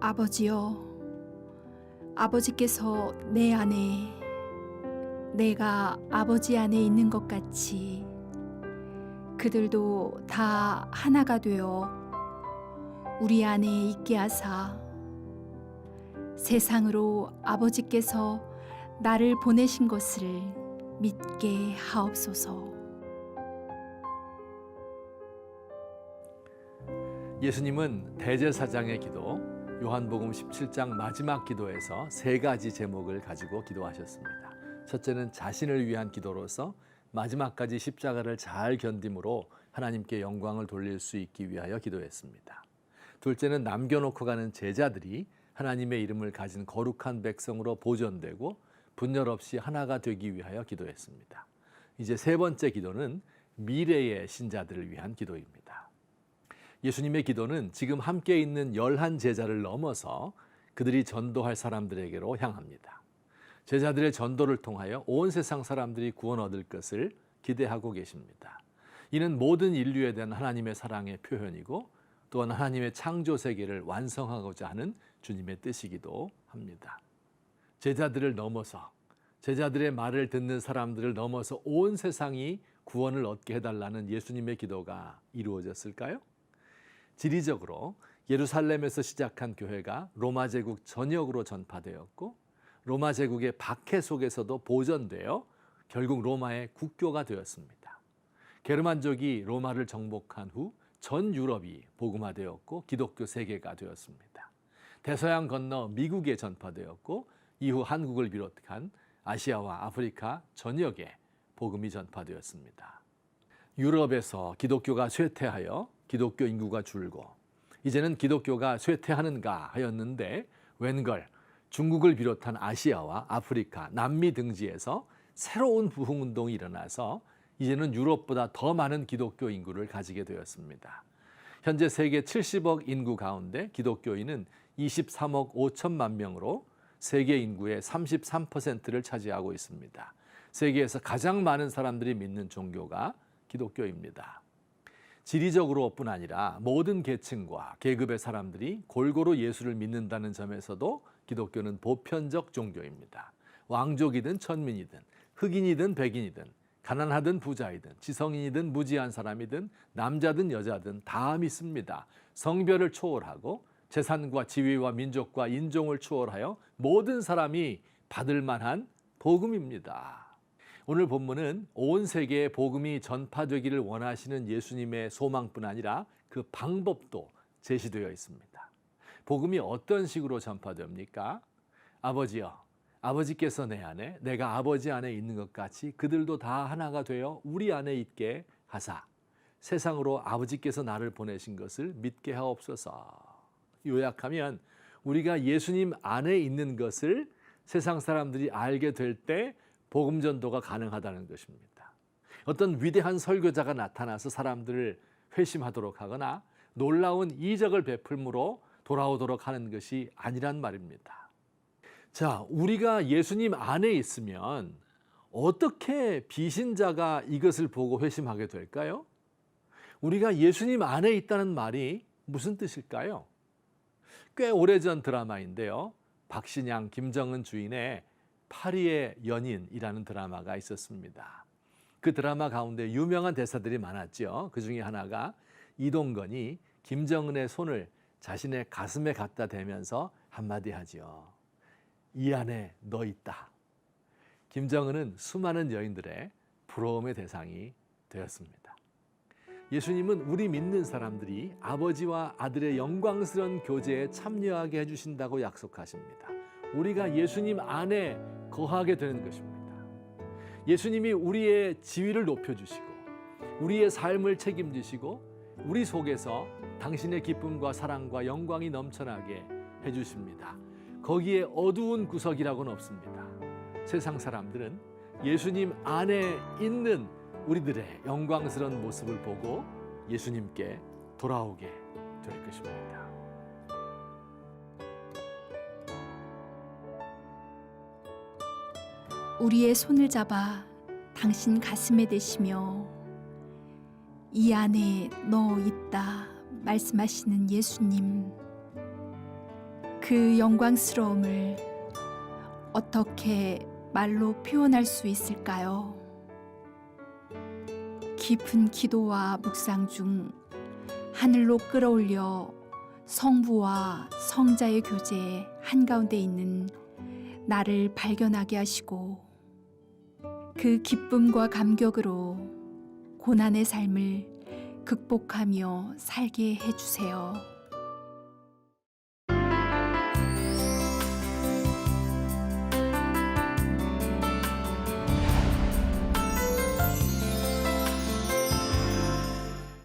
아버지여, 아버지께서 내 안에, 내가 아버지 안에 있는 것 같이 그들도 다 하나가 되어 우리 안에 있게 하사 세상으로 아버지께서 나를 보내신 것을 믿게 하옵소서. 예수님은 대제사장의 기도, 요한복음 17장 마지막 기도에서 세 가지 제목을 가지고 기도하셨습니다. 첫째는 자신을 위한 기도로서 마지막까지 십자가를 잘 견딤으로 하나님께 영광을 돌릴 수 있기 위하여 기도했습니다. 둘째는 남겨놓고 가는 제자들이 하나님의 이름을 가진 거룩한 백성으로 보존되고 분열 없이 하나가 되기 위하여 기도했습니다. 이제 세 번째 기도는 미래의 신자들을 위한 기도입니다. 예수님의 기도는 지금 함께 있는 열한 제자를 넘어서 그들이 전도할 사람들에게로 향합니다. 제자들의 전도를 통하여 온 세상 사람들이 구원 얻을 것을 기대하고 계십니다. 이는 모든 인류에 대한 하나님의 사랑의 표현이고 또한 하나님의 창조 세계를 완성하고자 하는 주님의 뜻이기도 합니다. 제자들을 넘어서 제자들의 말을 듣는 사람들을 넘어서 온 세상이 구원을 얻게 해달라는 예수님의 기도가 이루어졌을까요? 지리적으로 예루살렘에서 시작한 교회가 로마 제국 전역으로 전파되었고 로마 제국의 박해 속에서도 보존되어 결국 로마의 국교가 되었습니다. 게르만족이 로마를 정복한 후 전 유럽이 복음화되었고 기독교 세계가 되었습니다. 대서양 건너 미국에 전파되었고 이후 한국을 비롯한 아시아와 아프리카 전역에 복음이 전파되었습니다. 유럽에서 기독교가 쇠퇴하여 기독교 인구가 줄고 이제는 기독교가 쇠퇴하는가 하였는데 웬걸 중국을 비롯한 아시아와 아프리카, 남미 등지에서 새로운 부흥 운동이 일어나서 이제는 유럽보다 더 많은 기독교 인구를 가지게 되었습니다. 현재 세계 70억 인구 가운데 기독교인은 23억 5천만 명으로 세계 인구의 33%를 차지하고 있습니다. 세계에서 가장 많은 사람들이 믿는 종교가 기독교입니다. 지리적으로뿐 아니라 모든 계층과 계급의 사람들이 골고루 예수를 믿는다는 점에서도 기독교는 보편적 종교입니다. 왕족이든 천민이든 흑인이든 백인이든 가난하든 부자이든 지성인이든 무지한 사람이든 남자든 여자든 다 믿습니다. 성별을 초월하고 재산과 지위와 민족과 인종을 초월하여 모든 사람이 받을 만한 복음입니다. 오늘 본문은 온 세계에 복음이 전파되기를 원하시는 예수님의 소망뿐 아니라 그 방법도 제시되어 있습니다. 복음이 어떤 식으로 전파됩니까? 아버지여, 아버지께서 내 안에, 내가 아버지 안에 있는 것 같이 그들도 다 하나가 되어 우리 안에 있게 하사 세상으로 아버지께서 나를 보내신 것을 믿게 하옵소서. 요약하면 우리가 예수님 안에 있는 것을 세상 사람들이 알게 될 때 복음 전도가 가능하다는 것입니다. 어떤 위대한 설교자가 나타나서 사람들을 회심하도록 하거나 놀라운 이적을 베풀므로 돌아오도록 하는 것이 아니란 말입니다. 자, 우리가 예수님 안에 있으면 어떻게 비신자가 이것을 보고 회심하게 될까요? 우리가 예수님 안에 있다는 말이 무슨 뜻일까요? 꽤 오래전 드라마인데요. 박신양, 김정은 주인의 파리의 연인이라는 드라마가 있었습니다. 그 드라마 가운데 유명한 대사들이 많았죠. 그 중에 하나가 이동건이 김정은의 손을 자신의 가슴에 갖다 대면서 한마디 하지요. 이 안에 너 있다. 김정은은 수많은 여인들의 부러움의 대상이 되었습니다. 예수님은 우리 믿는 사람들이 아버지와 아들의 영광스러운 교제에 참여하게 해주신다고 약속하십니다. 우리가 예수님 안에 거하게 되는 것입니다. 예수님이 우리의 지위를 높여주시고, 우리의 삶을 책임지시고, 우리 속에서 당신의 기쁨과 사랑과 영광이 넘쳐나게 해주십니다. 거기에 어두운 구석이라고는 없습니다. 세상 사람들은 예수님 안에 있는 우리들의 영광스러운 모습을 보고 예수님께 돌아오게 될 것입니다. 우리의 손을 잡아 당신 가슴에 대시며 이 안에 너 있다 말씀하시는 예수님. 그 영광스러움을 어떻게 말로 표현할 수 있을까요? 깊은 기도와 묵상 중 하늘로 끌어올려 성부와 성자의 교제 한가운데 있는 나를 발견하게 하시고 그 기쁨과 감격으로 고난의 삶을 극복하며 살게 해주세요.